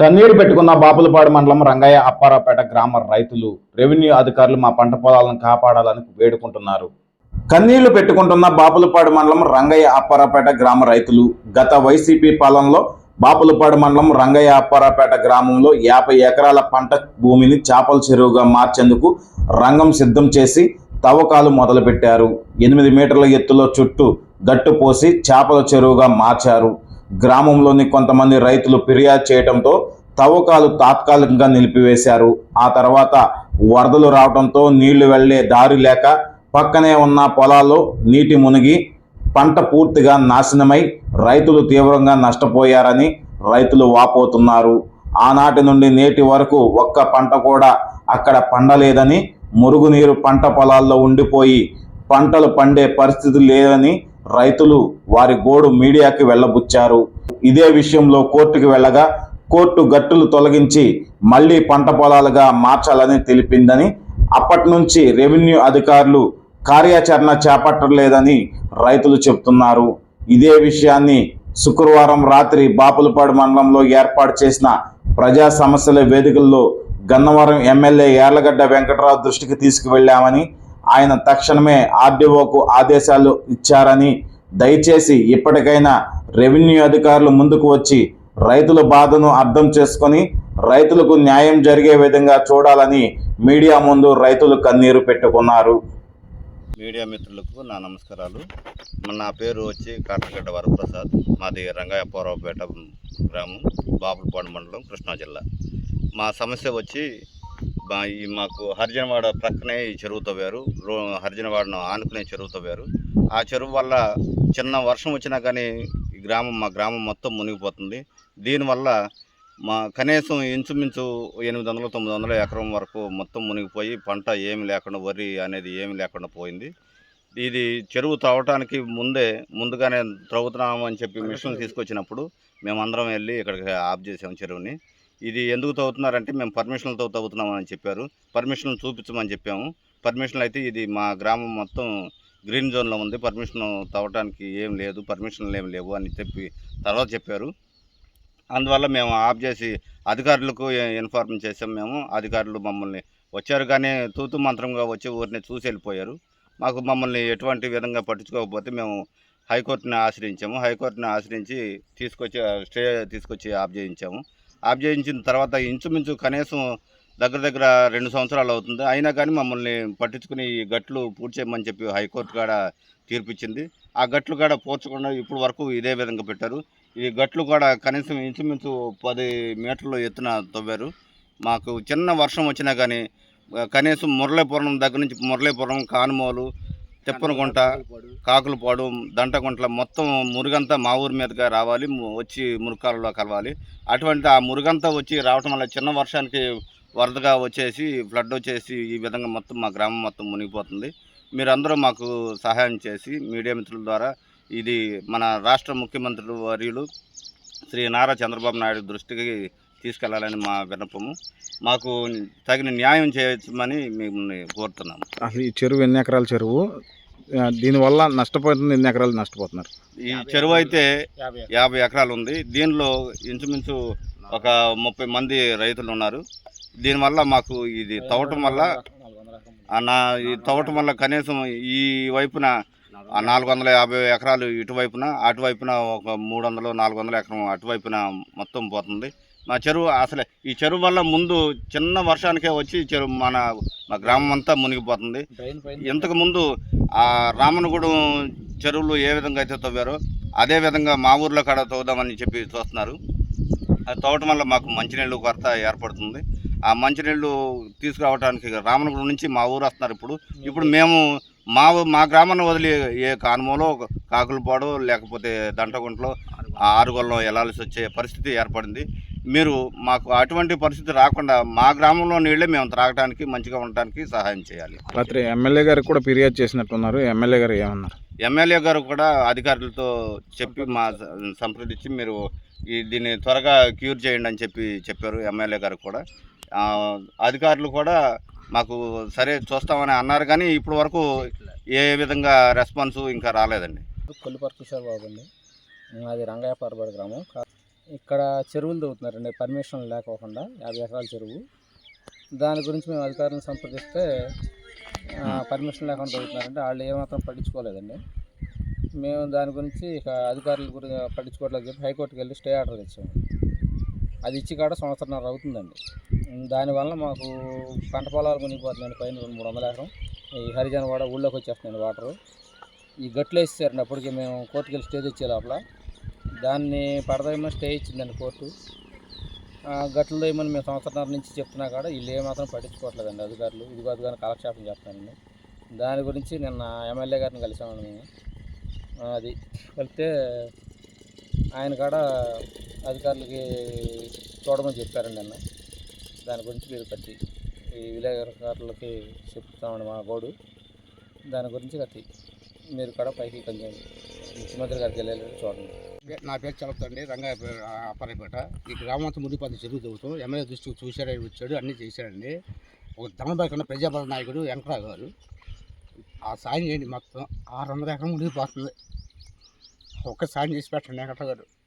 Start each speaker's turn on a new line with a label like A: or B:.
A: కన్నీరు పెట్టుకున్న బాపులపాడు మండలం రంగయ్య అప్పారాపేట గ్రామ రైతులు రెవెన్యూ అధికారులు మా పంట పొలాలను కాపాడాలని వేడుకుంటున్నారు. కన్నీళ్ళు పెట్టుకుంటున్న బాపులపాడు మండలం రంగయ్య అప్పారాపేట గ్రామ రైతులు గత వైసీపీ పాలనలో బాపులపాడు మండలం రంగయ్య అప్పారాపేట గ్రామంలో యాభై ఎకరాల పంట భూమిని చేపల చెరువుగా మార్చేందుకు రంగం సిద్ధం చేసి తవ్వకాలు మొదలుపెట్టారు. ఎనిమిది మీటర్ల ఎత్తులో చుట్టూ గట్టు పోసి చేపల చెరువుగా మార్చారు. గ్రామంలోని కొంతమంది రైతులు ఫిర్యాదు చేయడంతో తవ్వకాలు తాత్కాలికంగా నిలిపివేశారు. ఆ తర్వాత వరదలు రావడంతో నీళ్ళు వెళ్ళే దారి లేక పక్కనే ఉన్న పొలాల్లో నీటి మునిగి పంట పూర్తిగా నాశనమై రైతులు తీవ్రంగా నష్టపోయారని రైతులు వాపోతున్నారు. ఆనాటి నుండి నేటి వరకు ఒక్క పంట కూడా అక్కడ పండలేదని మురుగునీరు పంట పొలాల్లో ఉండిపోయి పంటలు పండే పరిస్థితి లేదని రైతులు వారి గోడు మీడియాకి వెళ్ళబుచ్చారు. ఇదే విషయంలో కోర్టుకు వెళ్ళగా కోర్టు గట్టులు తొలగించి మళ్ళీ పంట పొలాలుగా మార్చాలని తెలిపిందని అప్పటి నుంచి రెవెన్యూ అధికారులు కార్యాచరణ చేపట్టలేదని రైతులు చెబుతున్నారు ఇదే విషయాన్ని శుక్రవారం రాత్రి బాపులపాడు మండలంలో ఏర్పాటు చేసిన ప్రజా సమస్యల వేదికల్లో గన్నవరం ఎమ్మెల్యే యార్లగడ్డ వెంకటరావు దృష్టికి తీసుకువెళ్ళామని ఆయన తక్షణమే ఆర్డీఓకు ఆదేశాలు ఇచ్చారని దయచేసి ఇప్పటికైనా రెవెన్యూ అధికారులు ముందుకు వచ్చి రైతుల బాధను అర్థం చేసుకొని రైతులకు న్యాయం జరిగే విధంగా చూడాలని మీడియా ముందు రైతులు కన్నీరు పెట్టుకున్నారు.
B: మీడియా మిత్రులకు నా నమస్కారాలు. నా పేరు వచ్చి కాటగడ్డ వరప్రసాద్. మాది రంగాయపూరపేట గ్రామం బాపులపాడు మండలం కృష్ణా జిల్లా. మా సమస్య వచ్చి ఈ మాకు హరిజనవాడ ప్రక్కనే ఈ చెరువు తవ్వారు. రో హరిజనవాడను ఆనుకునే చెరువు తవ్వారు. ఆ చెరువు వల్ల చిన్న వర్షం వచ్చినా కానీ ఈ గ్రామం మా గ్రామం మొత్తం మునిగిపోతుంది. దీనివల్ల మా కనీసం ఇంచుమించు ఎనిమిది వందల తొమ్మిది వందల ఎకరం వరకు మొత్తం మునిగిపోయి పంట ఏమి లేకుండా వరి అనేది ఏమి లేకుండా పోయింది. ఇది చెరువు త్రవ్వటానికి ముందే ముందుగానే త్రవ్వుతున్నామని చెప్పి మిషన్ తీసుకొచ్చినప్పుడు మేమందరం వెళ్ళి ఇక్కడికి ఆఫ్ చేసాము చెరువుని. ఇది ఎందుకు తవ్వుతున్నారంటే మేము పర్మిషన్లతో తవ్వుతున్నామని చెప్పారు. పర్మిషన్ చూపించమని చెప్పాము. పర్మిషన్లు అయితే ఇది మా గ్రామం మొత్తం గ్రీన్ జోన్లో ఉంది. పర్మిషన్ తవ్వటానికి ఏం లేదు పర్మిషన్లు ఏం లేవు అని చెప్పి తర్వాత చెప్పారు. అందువల్ల మేము ఆఫ్ చేసి అధికారులకు ఇన్ఫార్మ్ చేసాం మేము. అధికారులు మమ్మల్ని వచ్చారు కానీ తూతు మంత్రంగా వచ్చి ఊరిని చూసి వెళ్ళిపోయారు. మాకు మమ్మల్ని ఎటువంటి విధంగా పట్టించుకోకపోతే మేము హైకోర్టుని ఆశ్రయించాము. హైకోర్టుని ఆశ్రయించి తీసుకొచ్చి స్టే తీసుకొచ్చి ఆఫ్ చేయించాము. ఆఫ్ తర్వాత ఇంచుమించు కనీసం దగ్గర దగ్గర రెండు సంవత్సరాలు అవుతుంది. అయినా కానీ మమ్మల్ని పట్టించుకుని ఈ గట్లు పూర్తి చేయమని చెప్పి హైకోర్టు కాడ తీర్పిచ్చింది. ఆ గట్లు కాడ పూడ్చకుండా ఇప్పుడు వరకు ఇదే విధంగా పెట్టారు. ఈ గట్లు కూడా కనీసం ఇంచుమించు పది మీటర్లు ఎత్తున తవ్వారు. మాకు చిన్న వర్షం వచ్చినా కానీ కనీసం మురళీపురం దగ్గర నుంచి మురళీపురం కానుమోలు తిప్పనగుంట కాకులపాడు దంటగుంట్ల మొత్తం మురుగంతా మా ఊరి మీదగా రావాలి వచ్చి మురుకాలలో కలవాలి. అటువంటి ఆ మురుగంతా వచ్చి రావటం వల్ల చిన్న వర్షానికి వరదగా వచ్చేసి ఫ్లడ్ వచ్చేసి ఈ విధంగా మొత్తం మా గ్రామం మొత్తం మునిగిపోతుంది. మీరందరూ మాకు సహాయం చేసి మీడియా మిత్రుల ద్వారా ఇది మన రాష్ట్ర ముఖ్యమంత్రులు వర్యులు శ్రీ నారా చంద్రబాబు నాయుడు దృష్టికి తీసుకెళ్ళాలని మా విన్నపము. మాకు తగిన న్యాయం చేయమని మిమ్మల్ని కోరుతున్నాము.
C: అసలు ఈ చెరువు ఎన్ని ఎకరాల చెరువు? దీనివల్ల నష్టపోతుంది ఎన్ని ఎకరాలు నష్టపోతున్నారు?
B: ఈ చెరువు అయితే యాభై ఎకరాలు. ఉంది. దీనిలో ఇంచుమించు ఒక ముప్పై మంది రైతులు ఉన్నారు. దీనివల్ల మాకు ఇది తవ్వటం వల్ల నా ఈ తవ్వటం వల్ల కనీసం ఈ వైపున ఆ నాలుగు వందల యాభై ఎకరాలు ఇటువైపున అటువైపున ఒక మూడు వందలు నాలుగు వందల ఎకరం అటువైపున మొత్తం పోతుంది. మా చెరువు అసలే ఈ చెరువు వల్ల ముందు చిన్న వర్షానికే వచ్చి చెరువు మన మా గ్రామం అంతా మునిగిపోతుంది ఇంతకు ముందు రామనగూడెం చెరువులు ఏ విధంగా అయితే తవ్వారో అదే విధంగా మా ఊర్లో కాడ తవ్వుదామని చెప్పి చూస్తున్నారు. అది తవ్వటం వల్ల మాకు మంచినీళ్ళు కొరత ఏర్పడుతుంది. ఆ మంచినీళ్ళు తీసుకురావడానికి రామనగూడెం నుంచి మా ఊరు వస్తున్నారు ఇప్పుడు. ఇప్పుడు మేము మా ఊ- మా గ్రామాన్ని వదిలి ఏ కానుమలో కాకులపాడు లేకపోతే దంటగుంటలో ఆ ఆరుగొల్లో వెళ్ళాల్సి వచ్చే పరిస్థితి ఏర్పడింది. మీరు మాకు అటువంటి పరిస్థితి రాకుండా మా గ్రామంలో నీళ్ళే మేము త్రాగడానికి మంచిగా ఉండటానికి సహాయం చేయాలి.
C: రాత్రి ఎమ్మెల్యే గారికి కూడా ఫిర్యాదు చేసినట్టున్నారు. ఎమ్మెల్యే గారు ఏమన్నారు?
B: ఎమ్మెల్యే గారు కూడా అధికారులతో చెప్పి మా సంప్రదించి మీరు ఈ దీన్ని త్వరగా క్యూర్ చేయండి అని చెప్పి చెప్పారు ఎమ్మెల్యే గారు కూడా. ఆ, అధికారులు కూడా మాకు సరే చూస్తామని అన్నారు కానీ ఇప్పటి వరకు ఏ విధంగా రెస్పాన్స్ ఇంకా రాలేదండి.
D: కొల్లిపర్ కిషోర్ బాబు అండి. మాది రంగయ్య పర్బడి గ్రామం. ఇక్కడ చెరువులు తవ్వుతున్నారండి. పర్మిషన్ లేకోకుండా యాభై ఎకరాల చెరువు. దాని గురించి మేము అధికారులను సంప్రదిస్తే ఆ, పర్మిషన్ లేకుండా తవ్వుతున్నారంటే వాళ్ళు ఏమాత్రం పట్టించుకోలేదండి. మేము దాని గురించి ఇక అధికారుల గురించి పట్టించుకోవట్లేదు చెప్పి హైకోర్టుకి వెళ్ళి స్టే ఆర్డర్ తెచ్చాము అది ఇచ్చి కాడ సంవత్సరంన్నర అవుతుందండి. దానివల్ల మాకు పంట పొలాలు మునిగిపోతున్నాయండి. పైన రెండు మూడు వందల ఎకరం. ఈ హరిజన కూడా ఊళ్ళోకి వచ్చేస్తున్నాయండి వాటరు. ఈ గట్లు వేసేసారండి అప్పటికి మేము కోర్టుకి వెళ్ళి స్టే తెచ్చే లోపల. దాన్ని పడదేమో స్టే ఇచ్చిందండి కోర్టు. ఆ, గట్లు మేము సంవత్సరాల నుంచి చెప్తున్నా కూడా వీళ్ళు ఏమాత్రం పట్టించుకోవట్లేదండి అధికారులు. ఇది కాదు కానీ కాలక్షేపం చేస్తానండి దాని గురించి నిన్న ఎమ్మెల్యే గారిని కలిసామండి మేము. అది వెళ్తే ఆయన కూడా అధికారులకి చూడమని చెప్పారండి నిన్న. దాని గురించి మీరు కట్టి ఈ విలేకరులకి చెప్తామండి మా గోడు. దాని గురించి కట్టి మీరు కూడా పైకి కొంచెం ముఖ్యమంత్రి గారికి వెళ్ళాలి చూడండి.
E: నా పేరు చదువుతండి రంగా అప్పారపేట ఈ గ్రామంతో మునిపది చెరువు చదువుతాం ఎమ్మెల్యే దృష్టికి చూశాడని వచ్చాడు అన్నీ చేశాడండి. ఒక దమబాయి ప్రజాబల నాయకుడు వెంకటరావు గారు. ఆ సాయం చేయండి మొత్తం. ఆరు వందల ఎకరం మునిగిపోతుంది. ఒక్క సాయం చేసి పెట్టండి వెంకటరావు గారు.